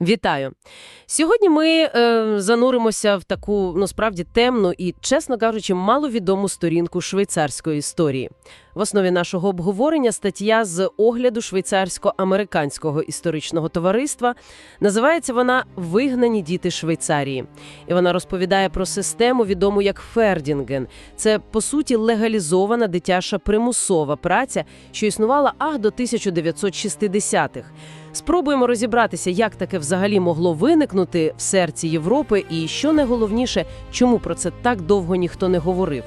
Вітаю! Сьогодні ми е, зануримося в таку, ну справді, темну і, чесно кажучи, маловідому сторінку швейцарської історії. В основі нашого обговорення стаття з огляду швейцарсько-американського історичного товариства. Називається вона Вигнані діти Швейцарії. І вона розповідає про систему, відому як Фердінген. Це, по суті, легалізована дитяча примусова праця, що існувала аж до 1960-х. Спробуємо розібратися, як таке взагалі могло виникнути в серці Європи, і що найголовніше, чому про це так довго ніхто не говорив.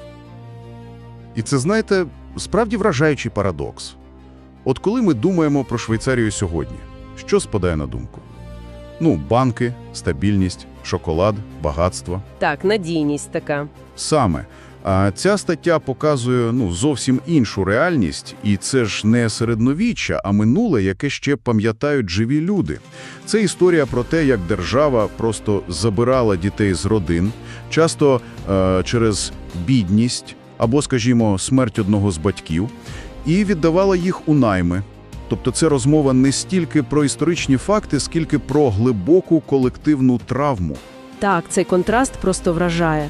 І це, знаєте, справді вражаючий парадокс. От коли ми думаємо про Швейцарію сьогодні, що спадає на думку? Ну, банки, стабільність, шоколад, багатство. Так, надійність така. Саме. А ця стаття показує ну, зовсім іншу реальність, і це ж не середновіччя, а минуле, яке ще пам'ятають живі люди. Це історія про те, як держава просто забирала дітей з родин, часто е, через бідність або, скажімо, смерть одного з батьків, і віддавала їх у найми. Тобто це розмова не стільки про історичні факти, скільки про глибоку колективну травму. Так, цей контраст просто вражає.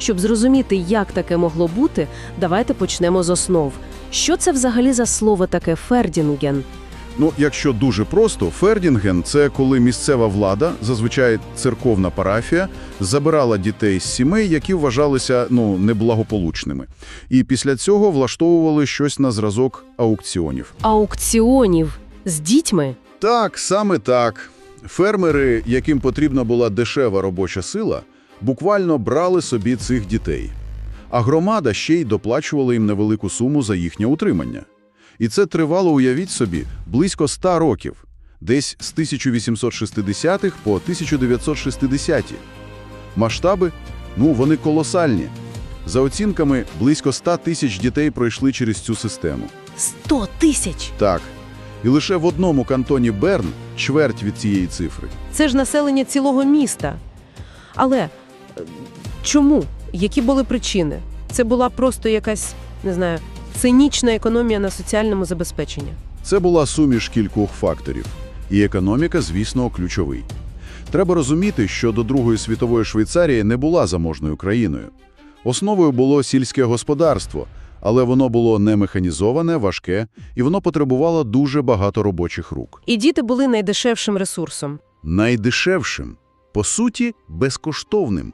Щоб зрозуміти, як таке могло бути, давайте почнемо з основ. Що це взагалі за слово таке Фердінген? Ну, якщо дуже просто, Фердінген – це коли місцева влада, зазвичай церковна парафія, забирала дітей з сімей, які вважалися ну, неблагополучними. І після цього влаштовували щось на зразок аукціонів. Аукціонів з дітьми? Так, саме так. Фермери, яким потрібна була дешева робоча сила, буквально брали собі цих дітей. А громада ще й доплачувала їм невелику суму за їхнє утримання. І це тривало, уявіть собі, близько 100 років, десь з 1860-х по 1960-ті. Масштаби? Ну, вони колосальні. За оцінками, близько 100 тисяч дітей пройшли через цю систему. Сто тисяч! Так. І лише в одному кантоні Берн чверть від цієї цифри. Це ж населення цілого міста. Але чому? Які були причини? Це була просто якась, не знаю, цинічна економія на соціальному забезпеченні. Це була суміш кількох факторів. І економіка, звісно, ключовий. Треба розуміти, що до Другої світової Швейцарія не була заможною країною. Основою було сільське господарство, але воно було не механізоване, важке, і воно потребувало дуже багато робочих рук. І діти були найдешевшим ресурсом. Найдешевшим, по суті, безкоштовним.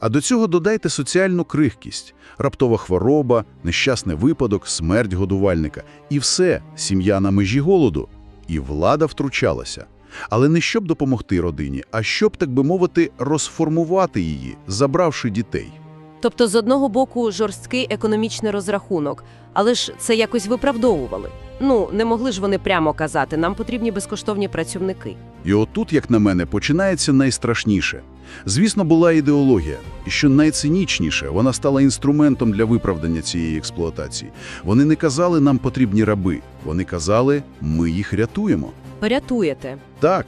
А до цього додайте соціальну крихкість, раптова хвороба, нещасний випадок, смерть годувальника. І все, сім'я на межі голоду. І влада втручалася. Але не щоб допомогти родині, а щоб, так би мовити, розформувати її, забравши дітей. Тобто, з одного боку, жорсткий економічний розрахунок, але ж це якось виправдовували. Ну, не могли ж вони прямо казати, нам потрібні безкоштовні працівники. І отут, як на мене, починається найстрашніше. Звісно, була ідеологія, і що найцинічніше, вона стала інструментом для виправдання цієї експлуатації. Вони не казали, нам потрібні раби, вони казали, ми їх рятуємо. Порятуєте. Так,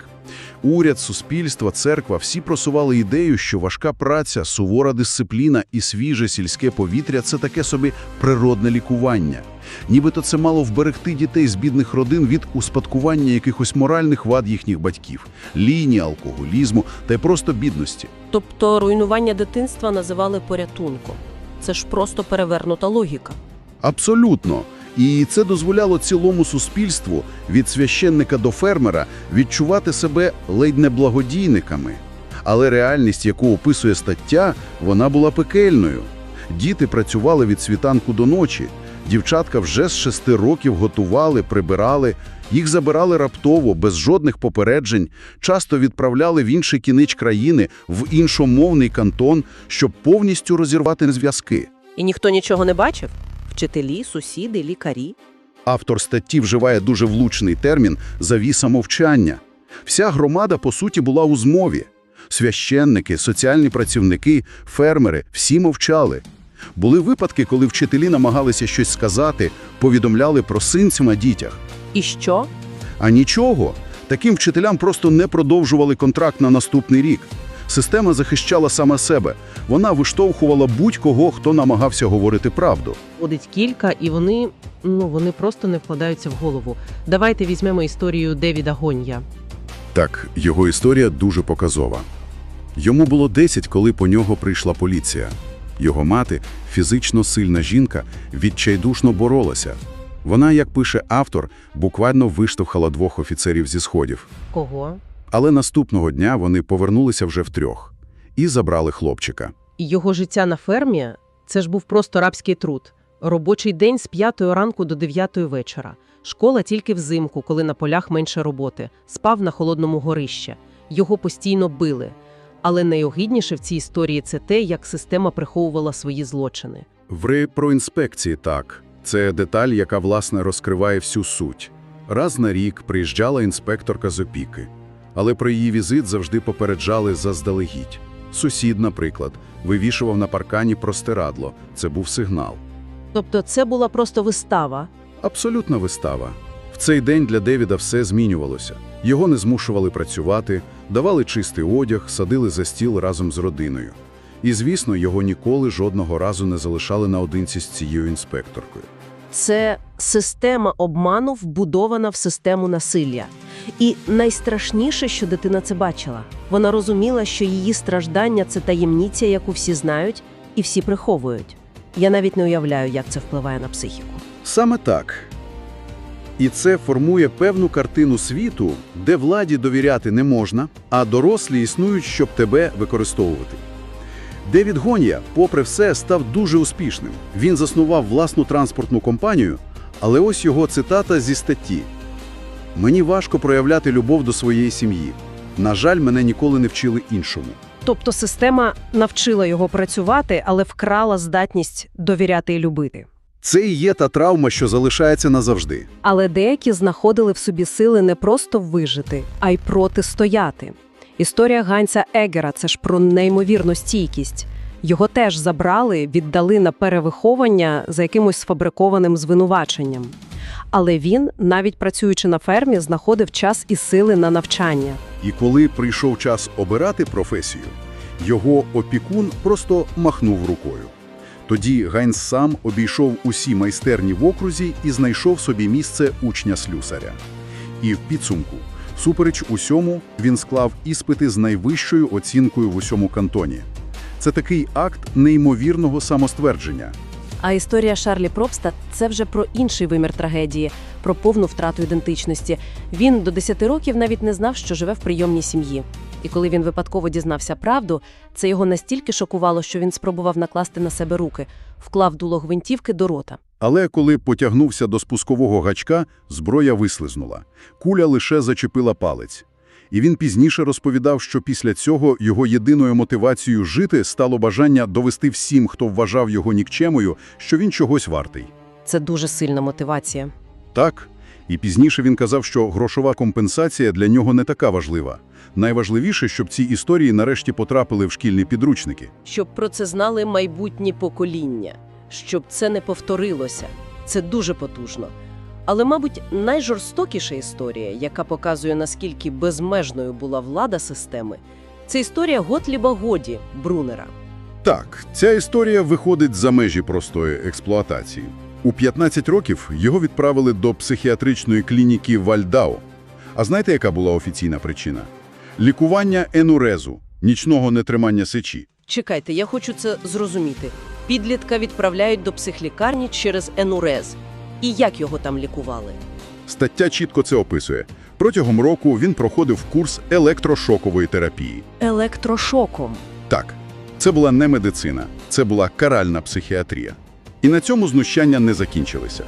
уряд, суспільство, церква – всі просували ідею, що важка праця, сувора дисципліна і свіже сільське повітря – це таке собі природне лікування. Нібито це мало вберегти дітей з бідних родин від успадкування якихось моральних вад їхніх батьків, лінії, алкоголізму та й просто бідності. Тобто руйнування дитинства називали порятунком. Це ж просто перевернута логіка. Абсолютно. І це дозволяло цілому суспільству, від священника до фермера, відчувати себе ледь не благодійниками. Але реальність, яку описує стаття, вона була пекельною. Діти працювали від світанку до ночі. Дівчатка вже з шести років готували, прибирали. Їх забирали раптово, без жодних попереджень, часто відправляли в інший кінець країни, в іншомовний кантон, щоб повністю розірвати зв'язки. І ніхто нічого не бачив? Вчителі, сусіди, лікарі. Автор статті вживає дуже влучний термін «завіса мовчання». Вся громада, по суті, була у змові. Священники, соціальні працівники, фермери – всі мовчали. Були випадки, коли вчителі намагалися щось сказати, повідомляли про синців на дітях. І що? А нічого. Таким вчителям просто не продовжували контракт на наступний рік. Система захищала саме себе. Вона виштовхувала будь-кого, хто намагався говорити правду. Ходить кілька, і вони, ну, вони просто не вкладаються в голову. Давайте візьмемо історію Девіда Гонья. Так, його історія дуже показова. Йому було 10, коли по нього прийшла поліція. Його мати, фізично сильна жінка, відчайдушно боролася. Вона, як пише автор, буквально виштовхала двох офіцерів зі сходів. Кого? Але наступного дня вони повернулися вже втрьох і забрали хлопчика. І Його життя на фермі – це ж був просто рабський труд. Робочий день з 5 ранку до 9 вечора. Школа тільки взимку, коли на полях менше роботи. Спав на холодному горищі. Його постійно били. Але найогідніше в цій історії це те, як система приховувала свої злочини. В про інспекції так. Це деталь, яка, власне, розкриває всю суть. Раз на рік приїжджала інспекторка з опіки. Але про її візит завжди попереджали заздалегідь. Сусід, наприклад, вивішував на паркані простирадло. Це був сигнал. Тобто це була просто вистава. Абсолютна вистава. В цей день для Девіда все змінювалося. Його не змушували працювати, давали чистий одяг, садили за стіл разом з родиною. І, звісно, його ніколи жодного разу не залишали наодинці з цією інспекторкою. Це система обману, вбудована в систему насилля. І найстрашніше, що дитина це бачила. Вона розуміла, що її страждання це таємниця, яку всі знають і всі приховують. Я навіть не уявляю, як це впливає на психіку. Саме так. І це формує певну картину світу, де владі довіряти не можна, а дорослі існують, щоб тебе використовувати. Девід Гонія, попри все, став дуже успішним. Він заснував власну транспортну компанію, але ось його цитата зі статті. «Мені важко проявляти любов до своєї сім'ї. На жаль, мене ніколи не вчили іншому». Тобто система навчила його працювати, але вкрала здатність довіряти і любити. Це і є та травма, що залишається назавжди. Але деякі знаходили в собі сили не просто вижити, а й протистояти. Історія Ганця Егера це ж про неймовірну стійкість. Його теж забрали, віддали на перевиховання за якимось сфабрикованим звинуваченням. Але він, навіть працюючи на фермі, знаходив час і сили на навчання. І коли прийшов час обирати професію, його опікун просто махнув рукою. Тоді Гайнс сам обійшов усі майстерні в окрузі і знайшов собі місце учня-слюсаря. І в підсумку, супереч усьому, він склав іспити з найвищою оцінкою в усьому кантоні. Це такий акт неймовірного самоствердження. А історія Шарлі Пробста це вже про інший вимір трагедії, про повну втрату ідентичності. Він до 10 років навіть не знав, що живе в прийомній сім'ї. І коли він випадково дізнався правду, це його настільки шокувало, що він спробував накласти на себе руки, вклав дуло гвинтівки до рота. Але коли потягнувся до спускового гачка, зброя вислизнула. Куля лише зачепила палець. І він пізніше розповідав, що після цього його єдиною мотивацією жити стало бажання довести всім, хто вважав його нікчемою, що він чогось вартий. Це дуже сильна мотивація. Так. І пізніше він казав, що грошова компенсація для нього не така важлива. Найважливіше, щоб ці історії нарешті потрапили в шкільні підручники. Щоб про це знали майбутні покоління, щоб це не повторилося. Це дуже потужно. Але, мабуть, найжорстокіша історія, яка показує, наскільки безмежною була влада системи, це історія Готліба Годі Брунера. Так, ця історія виходить за межі простої експлуатації. У 15 років його відправили до психіатричної клініки Вальдау. А знаєте, яка була офіційна причина? Лікування енурезу, нічного нетримання сечі. Чекайте, я хочу це зрозуміти. Підлітка відправляють до психлікарні через енурез. І як його там лікували? Стаття чітко це описує. Протягом року він проходив курс електрошокової терапії. Електрошоком. Так, це була не медицина, це була каральна психіатрія. І на цьому знущання не закінчилися.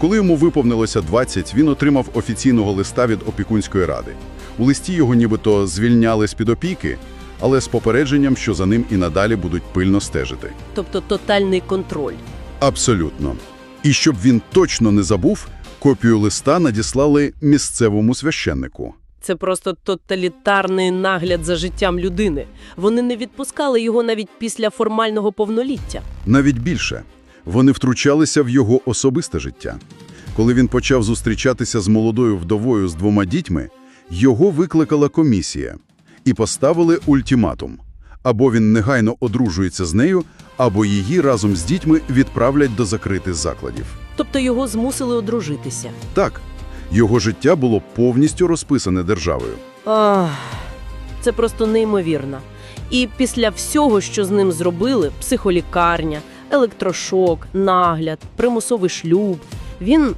Коли йому виповнилося 20, він отримав офіційного листа від опікунської ради. У листі його нібито звільняли з-під опіки, але з попередженням, що за ним і надалі будуть пильно стежити. Тобто тотальний контроль. Абсолютно. І щоб він точно не забув, копію листа надіслали місцевому священнику. Це просто тоталітарний нагляд за життям людини. Вони не відпускали його навіть після формального повноліття. Навіть більше. Вони втручалися в його особисте життя. Коли він почав зустрічатися з молодою вдовою з двома дітьми, його викликала комісія і поставили ультиматум. Або він негайно одружується з нею, або її разом з дітьми відправлять до закритих закладів. Тобто його змусили одружитися. Так, його життя було повністю розписане державою. Ах, це просто неймовірно. І після всього, що з ним зробили, психолікарня, електрошок, нагляд, примусовий шлюб, він,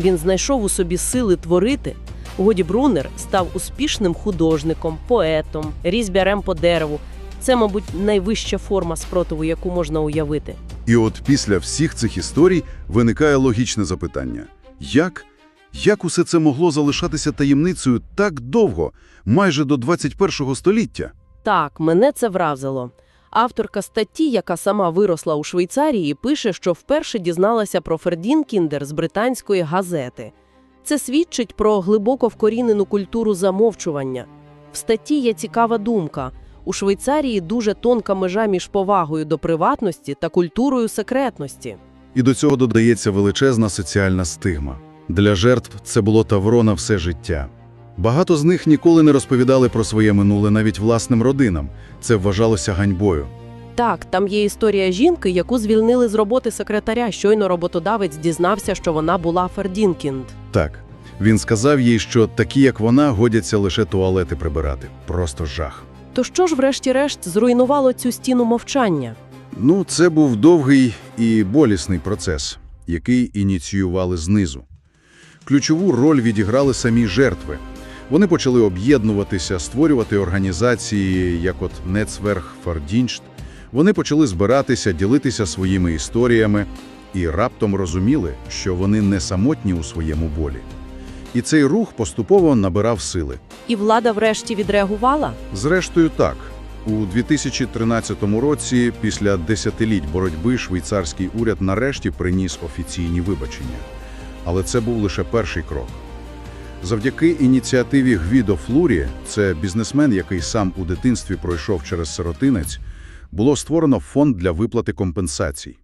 він знайшов у собі сили творити. Годі Брунер став успішним художником, поетом, різьбярем по дереву. Це, мабуть, найвища форма спротиву, яку можна уявити. І от після всіх цих історій виникає логічне запитання. Як? Як усе це могло залишатися таємницею так довго, майже до 21 століття? Так, мене це вразило. Авторка статті, яка сама виросла у Швейцарії, пише, що вперше дізналася про Фердінкіндер з британської газети. Це свідчить про глибоко вкорінену культуру замовчування. В статті є цікава думка. У Швейцарії дуже тонка межа між повагою до приватності та культурою секретності. І до цього додається величезна соціальна стигма. Для жертв це було тавро на все життя. Багато з них ніколи не розповідали про своє минуле навіть власним родинам. Це вважалося ганьбою. Так, там є історія жінки, яку звільнили з роботи секретаря. Щойно роботодавець дізнався, що вона була Фердінкінд. Так, він сказав їй, що такі, як вона, годяться лише туалети прибирати. Просто жах. То що ж, врешті-решт, зруйнувало цю стіну мовчання? Ну, це був довгий і болісний процес, який ініціювали знизу. Ключову роль відіграли самі жертви. Вони почали об'єднуватися, створювати організації, як от Нецверх Фардіншт. Вони почали збиратися, ділитися своїми історіями і раптом розуміли, що вони не самотні у своєму болі. І цей рух поступово набирав сили. І влада врешті відреагувала? Зрештою, так. У 2013 році, після десятиліть боротьби, швейцарський уряд нарешті приніс офіційні вибачення. Але це був лише перший крок. Завдяки ініціативі Гвідо Флурі, це бізнесмен, який сам у дитинстві пройшов через сиротинець, було створено фонд для виплати компенсацій.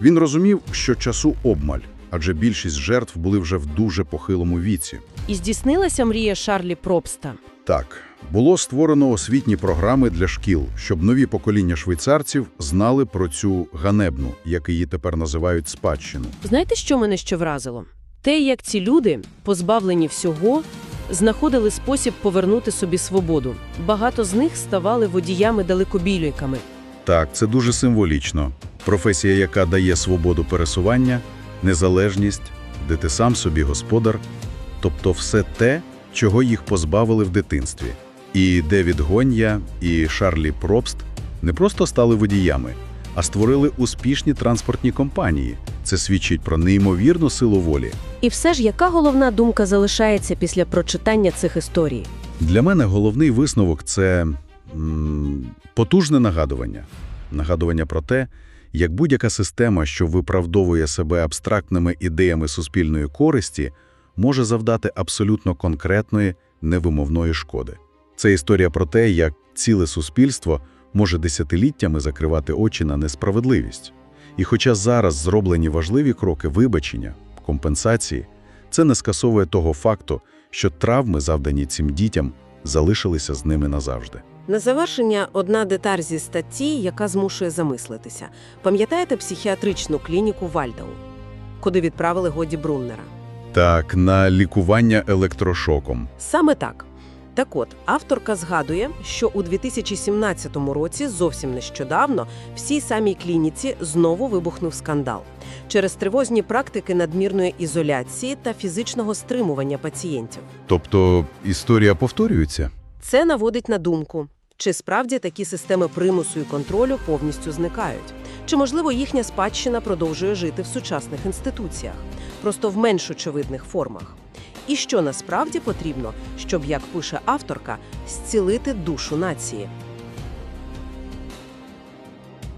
Він розумів, що часу обмаль, адже більшість жертв були вже в дуже похилому віці. І здійснилася мрія Шарлі Пробста. Так, було створено освітні програми для шкіл, щоб нові покоління швейцарців знали про цю ганебну, як її тепер називають, спадщину. Знаєте, що мене ще вразило? Те, як ці люди, позбавлені всього, знаходили спосіб повернути собі свободу. Багато з них ставали водіями-далекобійниками. Так, це дуже символічно. Професія, яка дає свободу пересування, незалежність, де ти сам собі господар, тобто все те, чого їх позбавили в дитинстві. І Девід Гонья, і Шарлі Пробст не просто стали водіями, а створили успішні транспортні компанії. Це свідчить про неймовірну силу волі. І все ж, яка головна думка залишається після прочитання цих історій? Для мене головний висновок це м, потужне нагадування. Нагадування про те, як будь-яка система, що виправдовує себе абстрактними ідеями суспільної користі, може завдати абсолютно конкретної, невимовної шкоди. Це історія про те, як ціле суспільство може десятиліттями закривати очі на несправедливість. І хоча зараз зроблені важливі кроки вибачення, компенсації, це не скасовує того факту, що травми, завдані цим дітям, залишилися з ними назавжди. На завершення одна деталь зі статті, яка змушує замислитися. Пам'ятаєте психіатричну клініку Вальдау, куди відправили Годі Бруннера? Так, на лікування електрошоком. Саме так. Так от, авторка згадує, що у 2017 році, зовсім нещодавно, в цій самій клініці знову вибухнув скандал через тривожні практики надмірної ізоляції та фізичного стримування пацієнтів. Тобто історія повторюється? Це наводить на думку, чи справді такі системи примусу і контролю повністю зникають? Чи, можливо, їхня спадщина продовжує жити в сучасних інституціях, просто в менш очевидних формах? І що насправді потрібно, щоб, як пише авторка, зцілити душу нації?